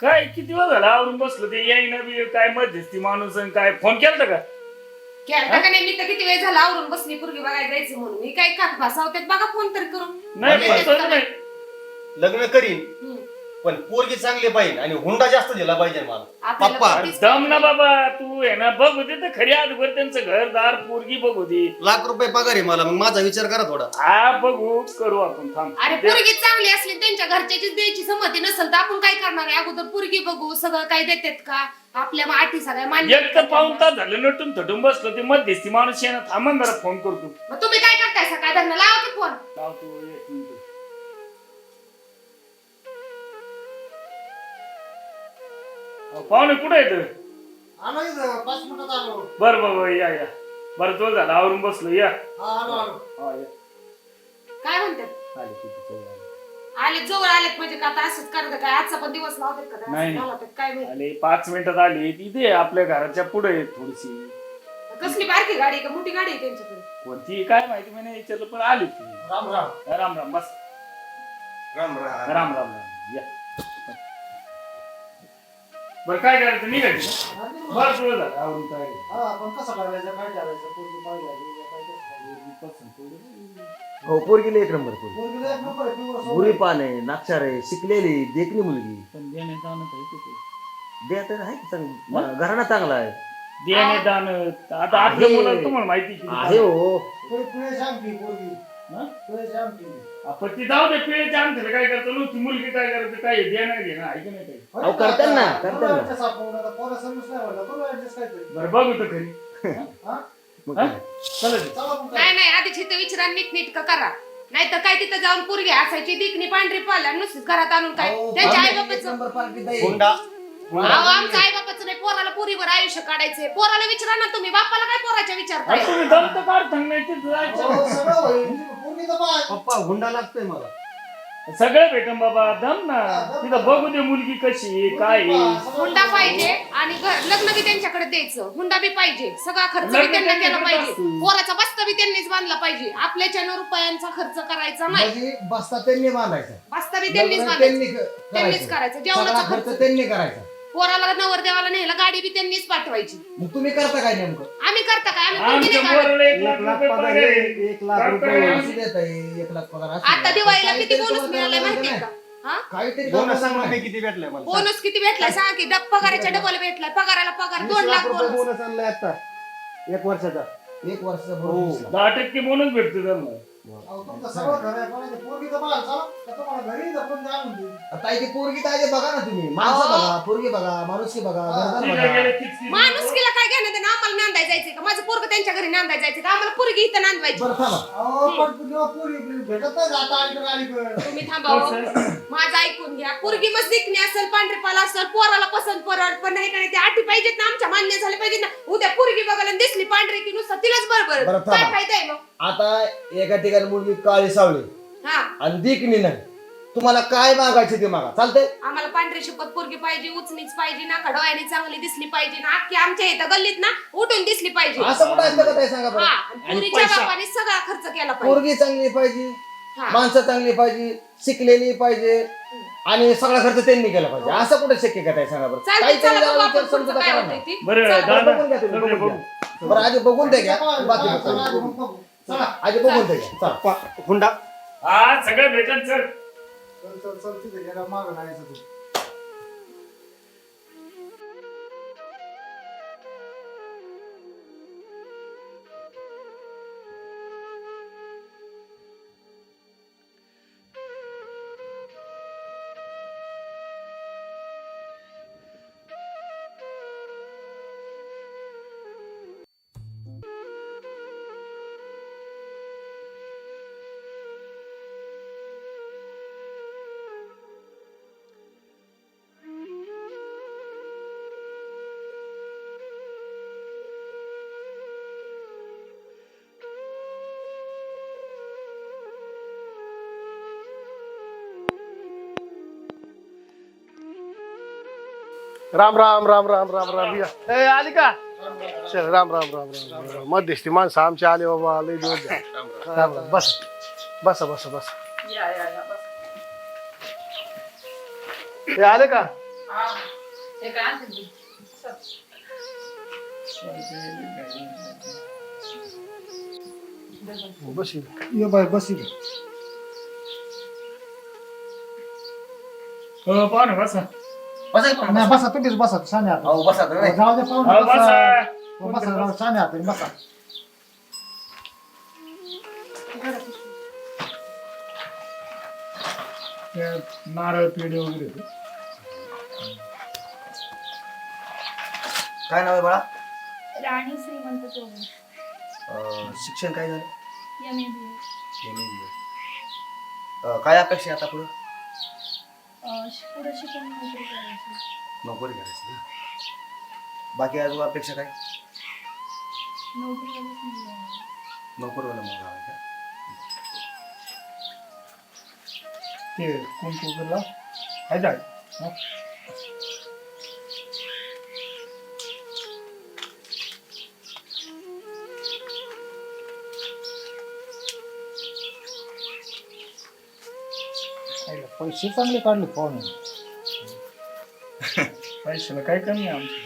काय किती वेळ झाला आवरून बसलो? ते येईना बी काय मध्यस्थी माणूस आणि काय फोन केलता का? केलता का नाही? मी तर किती वेळ झाला आवरून बसली पूर्वी बघायला जायचं म्हणून. मी काय काक भासावतात बघा फोन तर करून. नाही. लग्न करीन. हम्म. पण पोरगी चांगली पाहिजे आणि हुंडा जास्त दिला पाहिजे मला. आपल्याला पप्पा. दम ना बाबा तू आहे ना बघ होते तर खरी आजभर त्यांचं घरदार पोरगी बघ होती. लाख रुपये पगार आहे मला मग माझा विचार करा थोडा. हा बघू करू आपण थांब. अरे पोरगी चांगली असली त्यांच्या घरच्याचीच द्यायची संमती नसेल तर आपण काय करणार आहे? अगोदर पोरगी बघू सगळं काय देतात का? आपल्या मग अटी सगळ्या मान्य एक तर पाऊन तास झालं नटून थटून बसलो ते मध्यस्थी माणूस आहे ना थांबन जरा फोन करतो. मग तुम्ही काय करताय? सकाळ धरणं लावा की फोन. लावतो. पाहुणे कुठे येत आलो इथं पाच मिनिटात आलो. बर बर बर, या या. बरं तो झाला आवरून बसलो या. हा आलो आलो. हा, या. काय म्हणतात आले किती आले. आले जवळ आलेत म्हणजे का आता असंच करत काय? आजचा पण दिवस लावतात का नाही. लावतात काय माहिती? आले पाच मिनिटात आली तिथे आपल्या घराच्या पुढे आहे थोडीशी. कसली बारकी गाडी आहे का? मोठी गाडी आहे त्यांच्याकडे? कोणती? काय माहिती मी नाही विचारलं पण आली ती. राम राम. राम राम बस. राम राम. राम राम राम. या. बर काय करायचं? निघायचं आणि मग- बरं तुझं झालं. आवरून काय हा पण कसं करायचं? काय करायचं? पोरगी पाहिजे काय. हो पोरगीला एक नंबर पोरगी. पोरगीला एक नंबर आहे, पिवळं सोनं बुरी आहे. पान आहे नाक्षर आहे शिकलेली देखणी मुलगी. पण तर आहे. कुठे? द्या तर आहे की चांगली? म- घराणा चांगला आहे. देणे दान आता आपल्या. मुलाला तुम्हाला माहिती किती आहे हो. पिवळी शामटी पोरगी. हा? पिवळी शामटी. ती जाऊ दे पिळेच्या काय करतो ना ती मुलगी काय करते काय देणं घेणं आहे की नाही काही अहो, करतात ना, करतात ना. पोरं नाही म्हणलं. बरं बघू तर खरी हा? मग हा? काय? चला दे. चला मग काय. नाही नाही आधी तिथं विचारा नीट करा नाहीतर काय तिथं जाऊन पोरगी असायची दिकणी पांढरी पाला नुसतीच घरात आणून काय अहो, त्यांच्या आई पाहुणे, एक बापाचं नंबर पार्टी ताई. हुंडा अहो आमचं आई बापाचं नाही पोराला पुरीवर आयुष्य काढायचंय पोराला विचारा ना तुम्ही बापाला काय पोराच्या अरे विचारताय तुम्ही दम तर काढ सांग नाही तिथं जायचं अहो, सगळं होईल. पप्पा हुंडा लागतोय मला. सगळं भेटन बाबा दम ना. तिथं बघू दे मुलगी कशी आहे, काय आहे. हुंडा. पाहिजे आणि घर- लग्न बी त्यांच्याकडे द्यायचं. हुंडा बी पाहिजे. सगळा खर्च बी लग्न त्यांना केला त्यांच्याकडे पाहिजे. असतं. पोराचा बस्ता बी त्यांनीच बांधला पाहिजे. आपल्याच्यानं रुपयांचा खर्च करायचा नाही. म्हणजे बसता त्यांनी बांधायचा. बस्ता बी त्यांनीच लग्न बांधायचं. त्यांनी क- त्यांनीच करायचं. करायचं. सगळा जेवणाचा खर्च खर्च. त्यांनी करायचा. पोराला नवरदेवाला न्यायला गाडी बी त्यांनीच पाठवायची मग तुम्ही करता काय नेमकं आम्ही करता काय आम्ही आमच्या नाही. पोराला एक लाख लाख रुपये पगार आहे. एक लाख रुपये? असू देत आहे, एक लाख पगार असू आता. दिवाळीला किती बोनस तुम्हाला मिळालाय करायला माहितीये लागेल का हा काहीतरी बोनस सांगा. मी किती भेटलाय मला बोनस किती भेटलाय सांगा की डब पगाराच्या डबल भेटलाय पगाराला पगार वीस दोन लाख लाख रुपये बोनस बोनस आणलाय आता एक वर्षाचा एक वर्षाचा हो. bonus दिसला. दहा टक्के बोनस भेटतो त्यांना आता पोरगी बघा ना तुम्ही. माणसं. बघा पोरगी बघा माणुसकी बघा घरदार. माणुसकीला काय घेणं देणं? आम्हाला नांदाय जायचंय का? माझं पोरग त्यांच्या घरी नांदाय जायचंय का? आम्हाला पोरगी इथं नांदवायची. बरं थांबा. तुम्ही थांबावं माझं ऐकून घ्या. पोरगी मस्त दिखणी असेल पांढरी पाला असेल पोराला पसंत परत पण नाही का नाही ते अटी पाहिजेत ना आमच्या मान्य झाले पाहिजेत ना. उद्या पोरगी बघायला दिसली पांढरी की नुसतं तिलाच बरोबर. बरं, काय. फायदा आहे मग? आता एका ठिकाणी मुलगी काळी सावळी हा आणि दिकणी नाही तुम्हाला काय मागायचे ते मागा चालतंय आम्हाला पांढरी शपथ पोरगी पाहिजे उचनीच पाहिजे ना डोळ्याने चांगली दिसली पाहिजे ना अख्खी आमच्या इथं गल्लीत ना उठून दिसली पाहिजे असं कुठं असतं का सांगा हा बरं आणि आणि पोरीच्या पैसा. बापाने सगळा खर्च केला पाहिजे पोरगी चांगली पाहिजे हा. माणसं चांगली पाहिजे शिकलेली पाहिजे आणि सगळा खर्च त्यांनी केला पाहिजे असं कुठे शक्य का ताई सांगा बरं चालतंय काहीतरी चला बघू जरा आपण विचार पुढचं समजूता काय करा होतंय ना. ते. बरं चला. दादा बघून घ्या तुम्ही, बघून बघू. घ्या. बरं आधी बघून ते घ्या बाकी बघू. चला. आधी बघून ते चला. पप्पा हुंडा. हा सगळं भेटन चल. चल, चल, चल, तिथे गेला मागं तू. राम राम राम राम राम राम या ए आली का चल राम राम राम राम राम राम मध्यस्थी माणसं आमचे आले बाबा लय दिवस झाले. राम राम बस बस बस बस हे आले का ते काय आणते ते? बस इथं. ये बाई बस इथे. हो पाहू ना बसा नाही बसा. तुम्हीच बसा शाने आता. जाऊ दे पाहून हो, बसा. बसा. हो, बसा जाऊ, शाने आता बसा. ते नारळ पेढे वगैरे. होते. काय नाव आहे बाळा? राणी श्रीमंत चौगुले अं, शिक्षण काय झालं? एम ए बी अं, काय अपेक्षा आहे आता पुढं? पुढे शिकून नोकरी करायची. नोकरी करायची ना? बाकी अजून अपेक्षा काय? आहे. नोकरीवाला मुलगा आहे का? ते कुंकुला आहे जाय. पैसे चांगले काढले पाहुणे. पैशाला काय कमी आहे आमचं?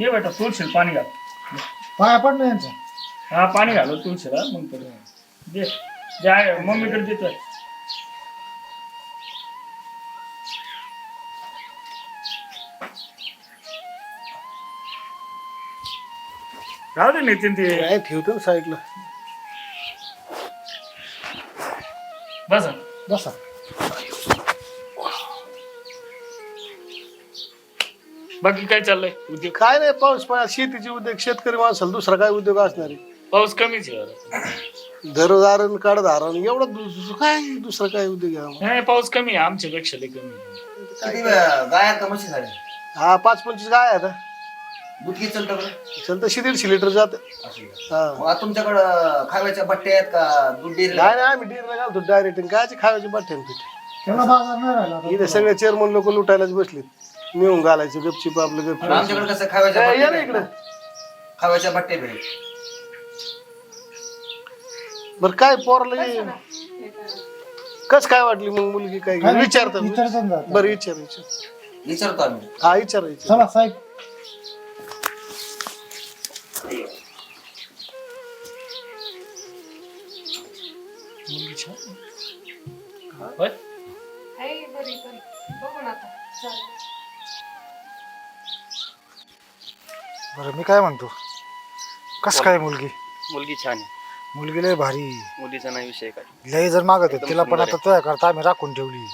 ये बेटा तुळशीला पाणी घाल. पाया पड ना यांचं. हा पाणी घालो तुळशीला. मग तर दे. मम्मीकडे देतोय. राहू दे नितीन ते. काय ठेवतो ना साईडला. बस. बसा. बाकी काय चाललंय? उद्योग काय नाही पाऊस पाण्यात शेतीचे उद्योग शेतकरी माणसाला दुसरा काय उद्योग असणार आहे? पाऊस कमीच आहे. जरा. धरधारण काढधारण एवढं दु- दु- काय दुसरं काय उद्योग आहे आम्हाला? नाही पाऊस कमी आहे. आमच्यापेक्षा लई कमी आहे. किती गाय का म्हशी हा पाच पंचवीस काय आता दूध किती चालतं बरं चलतं शे दीडशे लिटर जात. असं आहे का? हा. मग आता तुमच्याकडं खाव्याच्या बट्ट्या आहेत का? दूध डेअरी नाही नाही आम्ही डेअरला घालतो डायरेक्ट कायचे खायचे बठ्ठ्यान पिठे? तेवढा बाजार नाही राहिला आता. इथे सगळे चेअरमन लोक लुटायलाच बसलेत. नेऊन घालायचं गपचिप आपलं गप आमच्याकडे कसं खाव्याच्या ए, बट्ट्या ये ना. इकडं. खाव्याच्या बट्ट्या भेट बरं काय पोरला कस काय वाटली मग मुलगी काय? काय विचारता. विचारतात ना आता. बरं विचार विचार. विचारतो आम्ही. हा विचार विचार. चला साहेब. होय? आहे बरी बरी. बघू ना आता. चालेल. बरं मी काय म्हणतो? कस काय मुलगी? मुलगी छान आहे. मुलगी लय भारी. मुलीचा नाही विषय काय. लय जर मागत एकदम तिला पण सुंदर आता तुझ्या करता आम्ही राखून ठेवली.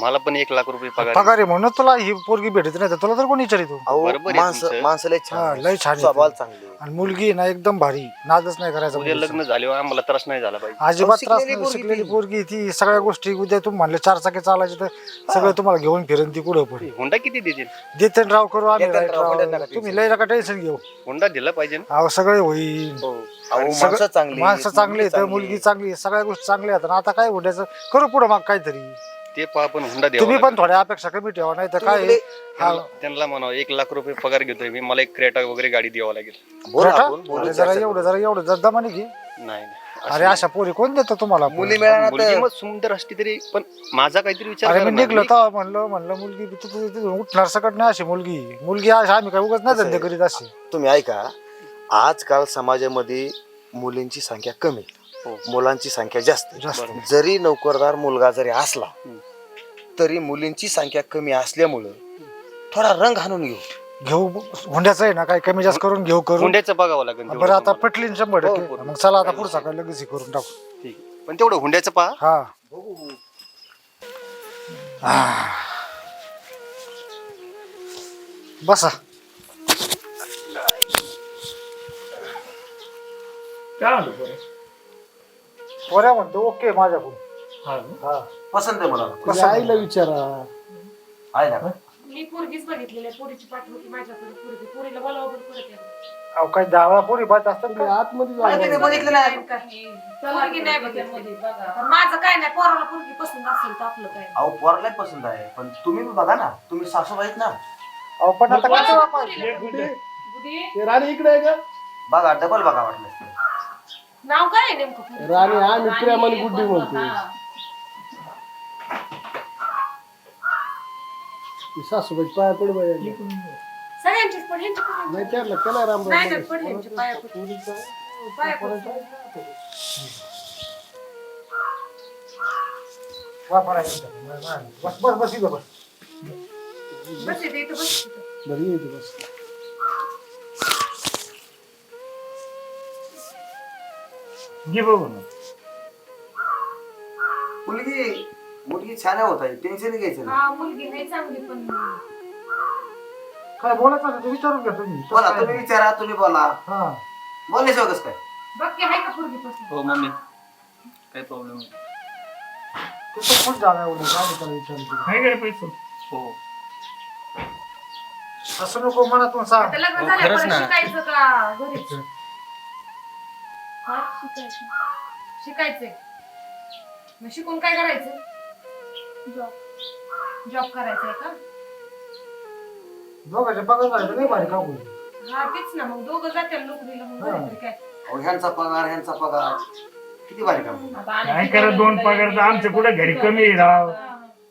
मला पण एक लाख रुपये पगार आहे. पगार आहे म्हणून तुला ही पोरगी भेटत नाही तर तुला तर कोण विचारितो बरोबर आहे माणसं तुमचं. माणसं लय हा, छान लय छान आहे स्वभाव. चांगले आणि मुलगी ना एकदम भारी. नादच नाही करायचा उद्या मुलीचा. लग्न झाल्यावर आम्हाला त्रास नाही झाला पाहिजे अजिबात त्रास शिकलेली नाही पोरगी शिकलेली ती. पोरगी ती. सगळ्या गोष्टी उद्या तुम्ही म्हणले चार चाकी चालायचे तर सगळं तुम्हाला घेऊन फिरून ती कुठं पण. हुंडा किती देतील? देते राव करू आम्ही. राईट राव, राव. तुम्ही लय नका टेन्शन घेऊ. हुंडा दिला पाहिजे ना. अहो सगळे होईल. हो. अहो सगळं- माणसं चांगली माणसं चांगली आहेत चांगली. मुलगी चांगली आहे, सगळ्या गोष्टी चांगल्या आहेत. आणि आता काय होण्याचं करू पुढे मग काहीतरी. ते पहा पण हुंडा द्यावा तुम्ही पण लागेल. थोड्या अपेक्षा कमी ठेवा नाही तर काय आहे, हा, त्यांना- त्यांना म्हणावं एक लाख रुपये पगार घेतोय मी मला एक क्रेटा वगैरे गाडी द्यावं लागेल बोलू बेटा, आपण, बोलू अरे जरा चर्चा एवढं करू. जरा एवढं जर दमाने घे नाही नाही अरे. अशा पोरी कोण देतो तुम्हाला मुली मिळाला मुलगी तर मग सुंदर असली तरी पण माझा काहीतरी विचार अरे करा मी ना. निघलो तर म्हणलं म्हणलं मुलगी तू- तू- तू उठणार सकट नाही अशी मुलगी मुलगी अशी आम्ही काय उगाच नाही धंदे करीत असे तुम्ही ऐका आजकाल समाजामध्ये मुलींची संख्या कमी हो. मुलांची संख्या जास्त आहे. जरी नोकरदार मुलगा जरी असला. तरी मुलींची संख्या कमी असल्यामुळं थोडा रंग हाणून घेऊ घेऊ हुंड्याचं आहे ना काय कमी जास्त करून घेऊ करून हुंड्याचं बघावं लागेल तेवढं बरं आता तुम्हाला. पटलीन शंभर हो, टक्के बरोबर. मग चला आता पुढचा काय लगेच हे करून टाकू ठीक आहे. पण तेवढं हुंड्याचं पहा हा आह. बसा काय म्हणतो पोरं? पोऱ्या म्हणतो ओके माझ्याकडून. हा? हा. पसंत आहे मला. तुझ्या आईला विचारा. आहे ना? मी पोरगीच बघितलेली आहे. पोरीची माझ्याकडे पोरगी. पोरीला बोलावं पण परत यावं. अहो काय दहा पोरी पाच असतात का? आतमध्ये मला जाऊ. तिने बघितलं नाही पोरगी नाही बघितली. पण माझं काय नाही पोराला पोरगी पसंत असेल तर आपलं काय? अहो पोराला पसंत आहे. पण तुम्ही बी बघा ना. तुम्ही सासूबाई आहेत ना. अहो पण आता बोलावं कसं पोरीला. एक मिनिट. ते राणी इकडे आहे का? बघा डबल बघा वाटलं. नाव काय आहे नेमकं पोरीचं? राणी आम्ही प्रेमाने गुड्डी म्हणतो ती सासूबाई पाया पड बाई सगळ्यांचीच पण ह्यांची पण नाही त्याला केला राम नाही राम नाही पण ह्यांची पाया पड. पाया पड. वापरा बस बस बस इथं बस बस इथे इथं बस इथं. बरं येते बस घे बघू ना. मुलगी मुलगी छान आहे होता टेन्शन घ्यायचं नाही हा मुलगी नाही चांगली पण काय बोलायचं ना ते विचारून घ्या तुम्ही. बोला तुम्ही विचारा तुम्ही बोला. हा. बोलायचं कसं काय? बघ की आहे का पोरगी पसंत हो मम्मी. काही प्रॉब्लेम नाही. खूप जागा आहे उलट त्याला पैसे. हो. असं नको मनातून सांग. आता लग्न हो, झालं खरंच परत ना. शिकायचं का? घरीच. हा? शिकायचं शिकायचंय. मग शिकून काय करायचं? जॉब जॉब करायचंय का? दोघांचे पगार झाले तर नाही भारी काम होईल. हा तेच ना. मग दोघं जातील नोकरीला मग हा. घरी तरी काय? अहो, ह्यांचा पगार ह्यांचा पगार. किती भारी काम काय करा दोन पगार तर आमच्या कुठे घरी कमी आहे राव.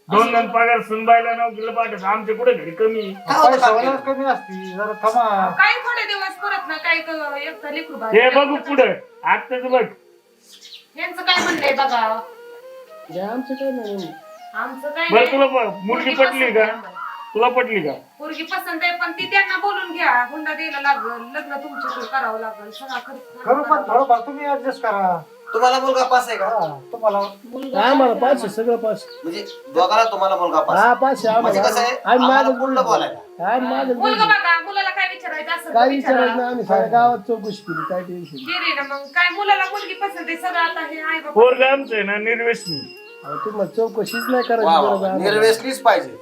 दोन दोन पगार सुनबायला नोकरीला पाठवत. आमच्या कुठे घरी कमी होतं पैसा काम असती. जरा थमा काय थोडे दिवस परत ना काय क- एक तर लेकरू बाळ. हे बघू पुढं. आत्ताच बघ. यांचं काय म्हणणंय बघा? आमचं काय नाही आमचं काय बरं नाही. तुला प- मुलगी पटली पसंत का? आहे आम्हाला. तुला पटली का? पोरगी पसंत आहे पण ती त्यांना बोलून घ्या. हुंडा द्यायला लागल लग्न तुमच्याकडे करावं लागल सगळा खर्च खरं पण थोडंफार तुम्ही ऍडजस्ट करा. तुम्हाला मुलगा पास आहे का? हा तुम्हाला आम्हाला पाचशे सगळं पाचशे म्हणजे दोघाला तुम्हाला मुलगा पास हा पाचशे म्हणजे आम्हाला. कसं आहे? आम्ही आम्हाला माझं पुढलं बोलायला. आम्ही माझं मुलगा बघा मुलाला काय विचारायचं काय विचारायचं नाही आम्ही सगळ्या गावात चौकशी केली काय टेन्शन गेली ना मग. काय मुलाला मुलगी पसंत आहे सगळं आता हे आहे बाबा पोरग आमचं आहे ना निर्वेशनी तुम्हाला चौकशीच नाही वा करायची वा, गरज वा. आम्हाला. निर्वेसलीच पाहिजे.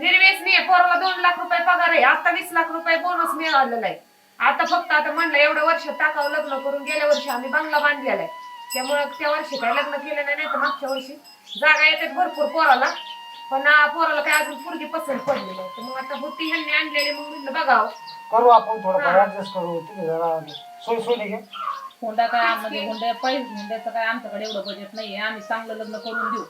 निर्वेसनी आहे पोरवा दोन लाख रुपये पगार आहे. आता वीस लाख रुपये बोनस मिळालेला आहे. आता फक्त आता म्हणलं एवढं वर्ष टाकावं लग्न करून गेल्या वर्षी आम्ही बंगला बांधलेला आहे. त्यामुळे त्या वर्षी काय लग्न केलं नाही तर मागच्या वर्षी. जागा येतात भरपूर पोराला. पण पोराला काय अजून पोरगी पसंत पडली नाही. तर मग आता होती ह्यांनी आणलेली मग म्हणलं बघावं. करू आपण थोडंफार ऍडजस्ट करू. तुम्ही जरा सोय सोय घे. हुंडा काय म्हणजे हुंड्या पैसे हुंड्याचं काय आमच्याकडे एवढं बजेट नाहीये. आम्ही चांगलं लग्न करून देऊ.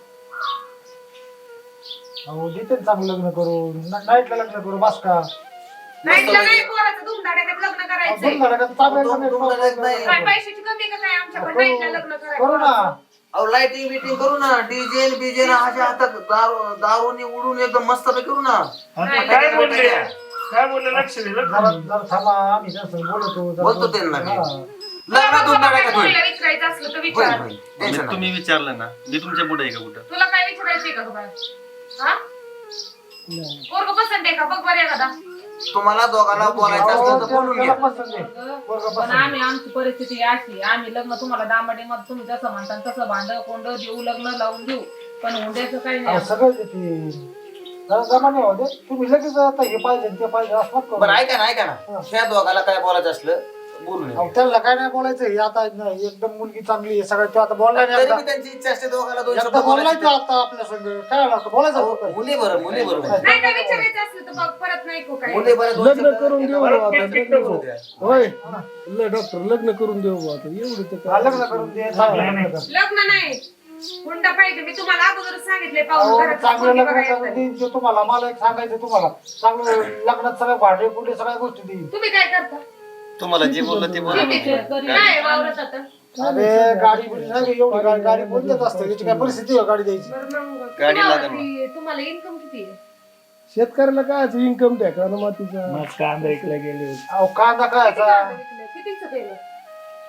अहो देते ना चांगलं लग्न करून. न- नाईटला लग्न करू बस का? नाही तिला नाही पोराचं धुमधाड्यात लग्न करायचंय. दोन झालं का चांगलं दोन- लग्न दोन झालं नाही. काय पैशाची कमी का काय? आमच्याकडे करू. नाईटला लग्न करू ना. करायचं अहो लाइटिंग बिटिंग करू ना. डीजे बीजे ना अशा हातात दारू दारूनी उडून एकदम मस्त करू ना. काय बोलले? काय बोलले? लक्ष जरा. जरा थांबा आम्ही बोलतो. जरा- बोलतो त्यांना मी. हा. लग्न दोन काय नाटकात होईल. पोरीला विचारायचं असलं तर होईल, विचार. होईल. टेन्शन नाही. तुम्ही विचारलं ना. मी तुमच्यापुढे आहे का कुठं? तुला काय विचारायचंय का हा? पोरग पसंत आहे का? बघ बरं एखादा. तुम्हाला दोघाला बोलायचं असलं तर बोलून घ्या. पण. आम्ही आमची परिस्थिती अशी आम्ही लग्न तुम्हाला दामाडे मध्ये तुम्ही जसं म्हणता तसं भांड कोंड देऊ लग्न लावून देऊ. पण हुंड्याचं काही नाही. सगळं देते. जरा जमा नाही होते तुम्ही लगेच आता हे पाहिजे ते पाहिजे. असं बरं. ऐका ना ऐका ना. ह्या दोघाला काय बोलायचं असलं अहो. त्यांना काय नाही बोलायचं? हे आता नाही, एकदम मुलगी चांगली आहे सगळं ते आता बोलला नाही तरी. बी त्यांची इच्छा असते दोघाला दोन शब्द एकदा बोलायचं बोलायचे आता आपल्या संग. काय आलं आता बोलायचं अहो, आपण. मुली बरं मुली बरोबर नाही काय विचारायचं असलं तर बघ परत नाही को काय. मुली बरं दोन लग्न शब्द करून देऊ आता, लग्न. करू. होय. ल- डॉक्टर लग्न करून देऊ बुवा आता. एवढं तर हा, काय लग्न करून दे चांगलं लग्न कर. लग्न नाही. हुंडा पाहिजे. मी तुम्हाला अगोदरच सांगितले अहो, पाहून घरात चांगलं लग्न बघायला करून येतात. देईन ते तुम्हाला. मला एक सांगायचं तुम्हाला. चांगलं लग्नात सगळं भांडे कुठे सगळ्या गोष्टी देईन. तुम्ही काय करता? तुम्हाला जे बोललं ते बोला. शेतकरी काय वावरत आता. अरे गाडी बिडी नाही एवढी गाडी गाडी देत असते याची काय परिस्थिती आहे गाडी द्यायची? बरं मग गाडी तुम्हाला लागेल ती- तुम्हाला इन्कम किती आहे? शेतकऱ्याला काय इन्कम द्या कारण मातीचा मस्त कांदा इकडे गेले अहो कांदा किती खायचा कांदा विकले? कितीचं केलं?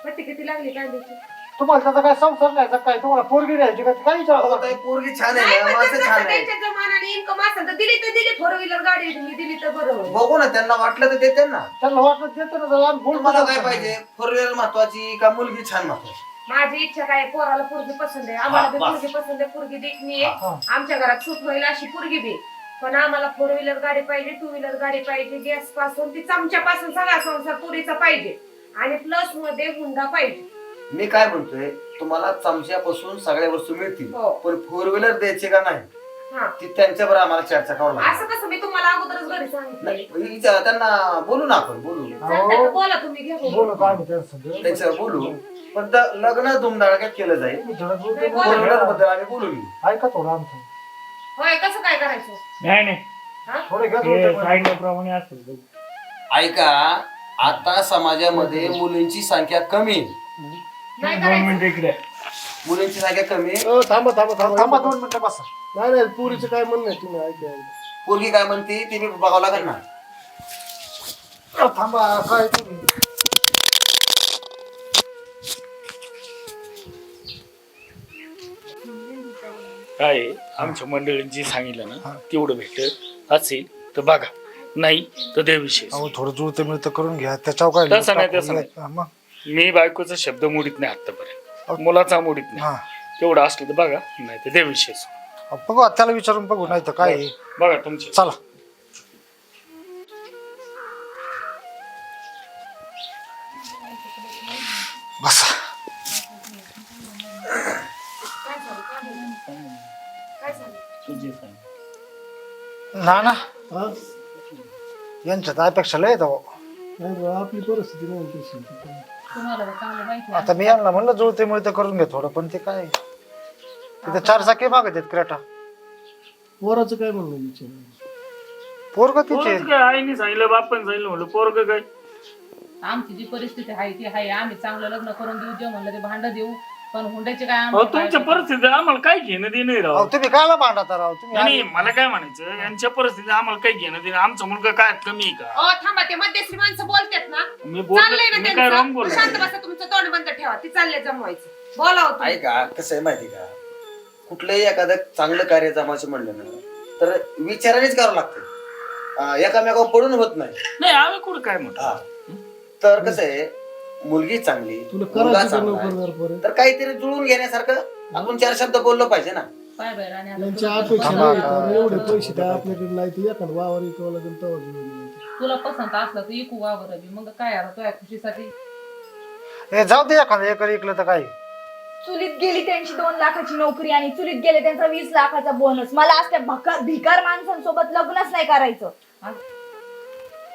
पट्टी किती लागली कांद्याची? तुम्हाला त्याचा काय संसार नाही काय तुम्हाला पोरगी द्यायची का? काय अहो, विचार ताई, पोरगी छान आहे ना, माणसं छान आहे. त्यांच्या जमानाने इन्कम असेल तर दिली तर दिली फोर व्हीलर गाडी मी दिली तर बरोबर बघू ना त्यांना वाटलं तर देते ना. त्यांना वाटत देतो ना आम्ही तुम्हाला बोलतो काय पाहिजे? फोर व्हीलर महत्वाची का मुलगी छान महत्वाची? माझी इच्छा काय पोराला पोरगी पसंत आहे. आम्हाला बी. पोरगी पसंत आहे पोरगी देखणी आहे हा. आमच्या घरात सूट होईल अशी पोरगी बी. पण आम्हाला फोर व्हीलर गाडी पाहिजे टू व्हीलर गाडी पाहिजे गॅसपासून ती चमच्यापासून सगळा संसार पुरीचा पाहिजे. आणि प्लसमध्ये हुंडा पाहिजे. मी काय म्हणतोय तुम्हाला चमच्यापासून सगळ्या वस्तू मिळतील हो. पण फोर व्हीलर द्यायचे का नाही? हा. ती त्यांच्यावर आम्हाला चर्चा करावं लागेल. असं कसं? मी तुम्हाला अगोदरच घरी सांगितलं. नाही, विचारा, त्यांना बोलू ना आपण बोलू. चालतंय का? बोला तुम्ही घ्या. बोलून. बोलतो आम्ही त्यांचं त्यांच्यावर बोलू. पण लग्न धुमधडाक्यात केलं जाईल. बद्दल आम्ही बोलू घेऊ ऐका थोडं आमचं? होय कसं काय करायचं? नाही नाही. थोडे घ्या ते जुळते पण. सांगितल्याप्रमाणे असेल ऐका आता समाजामध्ये मुलींची संख्या कमी आहे. नाही दोन करायचं. मिनिटं इकडे. मुलींची संख्या कमी आहे. अ, थांबा थांबा थांबा थांबा दोन मिनिटं बसा. नाही नाही पुरीचं काय म्हणणं आहे तुम्ही ऐका पोरगी काय म्हणते ती बी बघावं लागेल ना. अ, थांबा काय तुम्ही? काय आहे, आमच्या मंडळींची सांगितलं ना तेवढं भेटत असेल तर बघा. नाही तर ते विषय अहो थोडं जुळतं मिळतं करून घ्या. त्याच्यावर काय तसं नाही, तसं नाही. हा, मग. मी बायकोचा शब्द मोडीत नाही आतापर्यंत मुलाचा मोडीत नाही. हा. तेवढं असलं तर बघा नाही तर ते विषय अहो, बघू आता त्याला विचारून बघू नाही तर काय आहे. बघा तुमचे. चला. बसा. काय झालं तुझे सांग ना ना हा? यांच्यात अपेक्षा लय. नाही बा, आपली परिस्थिती नाही तशी तुम्हाला तर चांगलं माहिती आहे. आता मी यांना म्हणलं जुळते मिळतं करून घे थोडं पण ते काय? तिथे चार चाकी मागत आहेत क्रेटा. पोराचं काय म्हणणं विचार पोरग तिचे. काय आईने सांगितलं बापाने सांगितलं म्हणलं पोरग काय? आमची जी परिस्थिती आहे ती आहे. आम्ही चांगलं लग्न करून देऊ जे म्हणलं ते भांड देऊ. पण हुंड्याचे काय अहो आमचे तुमच्या काय- परिस्थिती आम्हाला काय घेणं देणं आहे राव. अहो तुम्ही कायला भांडता राव तुम्ही नाही नाही, मला काय म्हणायचं? यांच्या परिस्थिती आम्हाला काही घेणं देणं आमचा मुलगा काय कमी आहे का? अहो थांबा ते मध्यश्री माणसं बोलतात ना. मी चाललंय बोललो ना मी काय रॉंग त्यांचं. शांत बोललो? बसा तुमचं तोंड बंद ठेवा. ती चालले जमवायचं. बोला होतो ऐका कसं आहे माहिती का? कुठलंही एखादं चांगलं कार्य जमायचं म्हणलं ना तर विचारानेच करावं लागतं. एकामेकावर पडून होत नाही. नाही आम्ही कुठं काय म्हणतो? हा. तर कसं आहे मुलगी चांगली तुला मुलगा करायचं का चांगला आहे. लवकर? परत तर काहीतरी जुळून घेण्यासारखं आपण चार शब्द बोललो पाहिजे ना. पाय बाहेर आणि आता यांच्या तुला- अपेक्षा थांबा, नाही आता. तर एवढे पैसे काय आपल्याकडे नाही तर एखादं वावर इकावं लागेल तेव्हा जुळून येईल. तुला पसंत असलं तर इकू वावर बी. मग काय आता तुझ्या खुशीसाठी? हे जाऊ दे एखादं एकर तर काय चुलीत गेली त्यांची दोन लाखाची नोकरी आणि चुलीत गेले त्यांचा वीस लाखाचा बोनस मला भका- भिकार माणसांसोबत लग्नच नाही करायचं.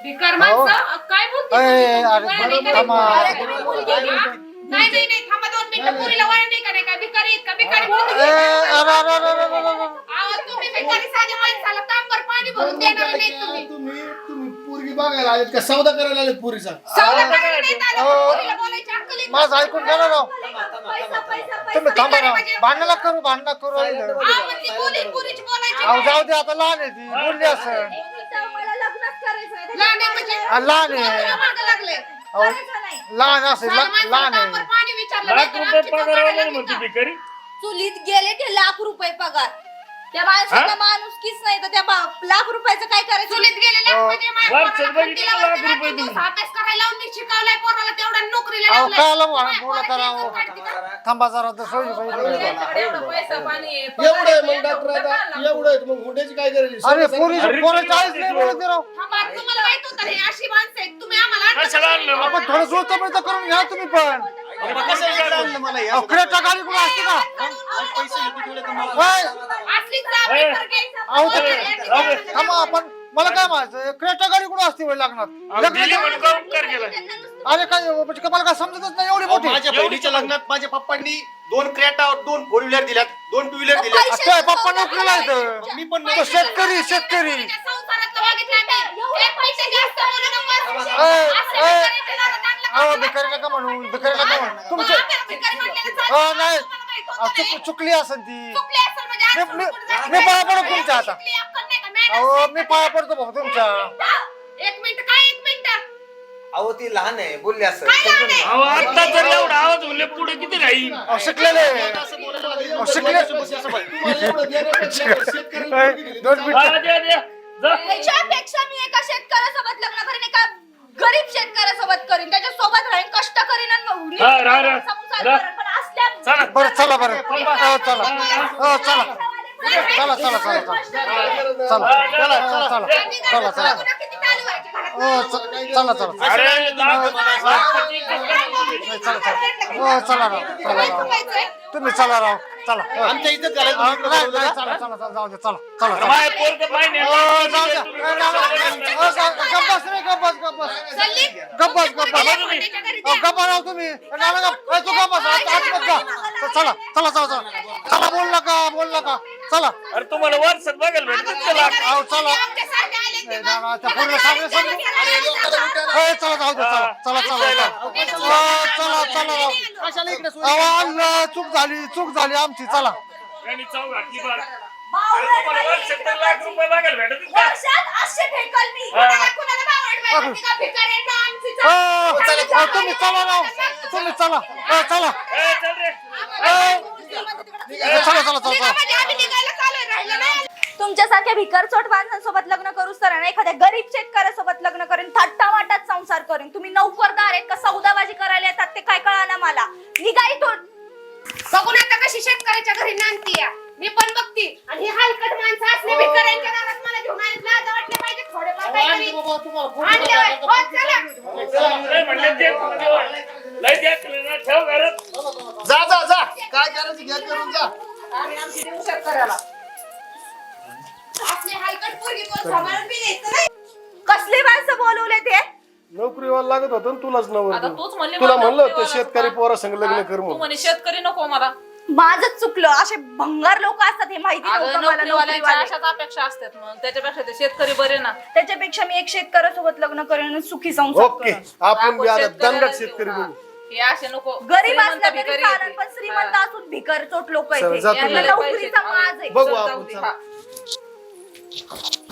भिकार माणसं? काय बोलते अय, अरे, वळण नाही का थांबा. नाही? अरे, तुम्ही मुलगी घ्या. नाही नाही नाही थांबा दोन मिनिटं. पुरीला वळण नाही का नाही काय भिकारी आहेत का? भिकारी बोलते ए, अरे, अरे, अरे, अरे, अरे, अरे. अहो, तुम्ही भिकारी साध्या माणसाला तांबर पाणी भरून देणार नाही तुम्ही. तुम्ही तुम्ही पोरगी बघायला आलेत का? सौदा करायला आलेत पुरीचा. सवलत करायला नाही आलं, अहो. पुरीला बोलायची अक्कल आहे का? माझं ऐकून घ्या ना राव. पैसा पैसा तुम्ही पैसा थांबा राव भांडणं करू भांडणं करू. अहो, मग ती बोली पुरीची बोलायची अहो नाही. जाऊ दे आता लहान आहे ती. बोलली असं लहान आहे म्हणजे लहान आहे. तुला मागं लागले. अहो, करायचं नाही लहान असेल साला लहान आहे. पाणी विचारलं लाख नाही तर रुपये आमची पगार आला म्हणते? भिकारी. चुलीत गेले ते लाख रुपये पगार? त्या माणसाला माणूस किस नाही तर त्या बा- लाख रुपयाचं काय करायचं चुलीत गेलेल्या अहो, म्हणजे माझ्या वरचं पोराला बघितलं खंडीला लाख वरती रुपये रात्री तुम्ही. दिवस अभ्यास करायला लावून मी शिकवलंय पोराला तेवढ्या नोकरीला अहो लावलंय. कायला काय बोलत पोराची राव इज्जत काढते का? थांबा जरा एवढं पैसा पाणी आहे, एवढं आहे पगार मग डॉक्टर एवढं आता लागतं. एवढं आहे मग हुंड्याची काय करायची अरे पोरी अरे, पोरं चाळीस किती नाही दिवस? बोलत राव थांबा, तुम्हाला माहीत होतं हे अशी माणसं आहेत तुम्ही आम्हाला कशाला आणलं? आपण थोडं मिळतं करून घ्या तुम्ही पण क्रेटा गाडी कुठं असते का? होय. अहो, ते- थांबा आपण मला काय म्हणायचं क्रेटा गाडी कुठं असते वय लागणार अहो, लग्न दिली म्हणून तर- का उपकार केला? अरे काय म्हणजे का मला काय समजतच नाही एवढी मोठी? माझ्या बहिणीच्या लग्नात माझ्या पप्पांनी दोन क्रेटा दोन फोर व्हीलर दिल्यात दोन टू व्हीलर दिल्यात. असं पप्पा नोकरीला येतं मी पण तो शेतकरी शेतकरी. माझ्या हो भिकारी नका म्हणू भिकारी नका म्हणू. तुमचे हो नाही. चुक चुकली असेल ती. मी- मी- मी तुमच्या आता. अहो मी पळा पडतो भाऊ तुमच्या. अहो ती लहान आहे बोलली असं आता जर एवढा आवाज म्हणले पुढे किती राहील? अहो, शिकलेले. असं बोलायला शिकले. दोन मिनिटं. गरीब शेतकऱ्यासोबत करीन त्याच्या सोबत राहीन कष्ट करीन आणि चला. बरं चला चला हो चला चला, चला, चला, चला. चला चला चला चला चला किती चला चला चला चला हो चला ना चला तुम्ही चला राव चला आमच्या इथं अहो? चला चला चला जाऊ दे चला चला चला माय पोरगं माय नेलं. हो, जाऊ द्या. ए, ना, ना, हो, ग- गप्पस रे. हो, गप्पा राव तुम्ही ए, ना, ना, गप- ए, तू आत- जा. चला चला चला चला चला बोल नका बोल नका चला अरे तुम्हाला वर्षात बघायला भेटत चला अहो चला त्या पूर्ण सामने समजू ए, चला जाऊ दे चला चला चला चला हो, चला चला राव? अहो, अल्ला, चूक झाली चूक झाली आमची चला. आणि चव घातली बार. तुम्हाला वर्षात तर लाख रुपये भेटत हा. तुम्ही चला तुम्ही चला. चला. ए, चल रे. चला चला. तुमच्यासारख्या भिकारचोट माणसांसोबत लग्न करूच तर ना एखाद्या गरीब शेतकऱ्यासोबत लग्न करेन थट्टा वाटात संसार करेन. तुम्ही नौकरदार आहेत का? सौदाबाजी करायला येतात ते काय कळा मला? निघा इथून. बघून आता कशी शेतकऱ्याच्या घरी नांदती मी पण बघती. आणि ही हलकट माणसं असली भिकाऱ्यांच्या दारात मला घेऊन आले. लाज वाटले पाहिजे थोडेफार काहीतरी. बाबा, तुम्हाला फोन आणले होय. हो, चला. लय म्हणले ते तुला देवा. लय द्या केलं ना ठेव घरात. जा जा जा. काय करायचं घ्या करून जा. आम्ही आमची देऊ शेतकऱ्याला. आपली हलकट पोरगी कोण सांभाळून बी द्यायचं नाही. कसली माणसं बोलवले ते? नोकरीवाला लागत होतं ना तुलाच आता नवर तूच म्हणली तुला मला म्हणलं होतं नोकरीवाला शेतकरी? पोरा संग लग्न हा, कर तू म्हणून म्हणे शेतकरी नको मला माझंच चुकलं असे भंगार लोक असतात हे माहिती अगं नव्हतं मला नोकरीवाल्यांच्या नोकरीवाले. अशाच अपेक्षा असतात मग त्याच्यापेक्षा ते शेतकरी बरे ना त्याच्यापेक्षा मी एक शेतकऱ्यासोबत लग्न करेन आणि सुखी संसार ओके करेन. आपण बी आता शेतकऱ्याला दणगट देऊ. शेतकरी हा. हे असे नको गरीब श्रीमंत असलं तरी भिकारी चालेल येते. पण श्रीमंत हा. असून भिकार चोट लोक आहेत तुम्ही. यांना नोकरीचा माज आहे बघू चल, आपण, जाऊ दे. चला. हा.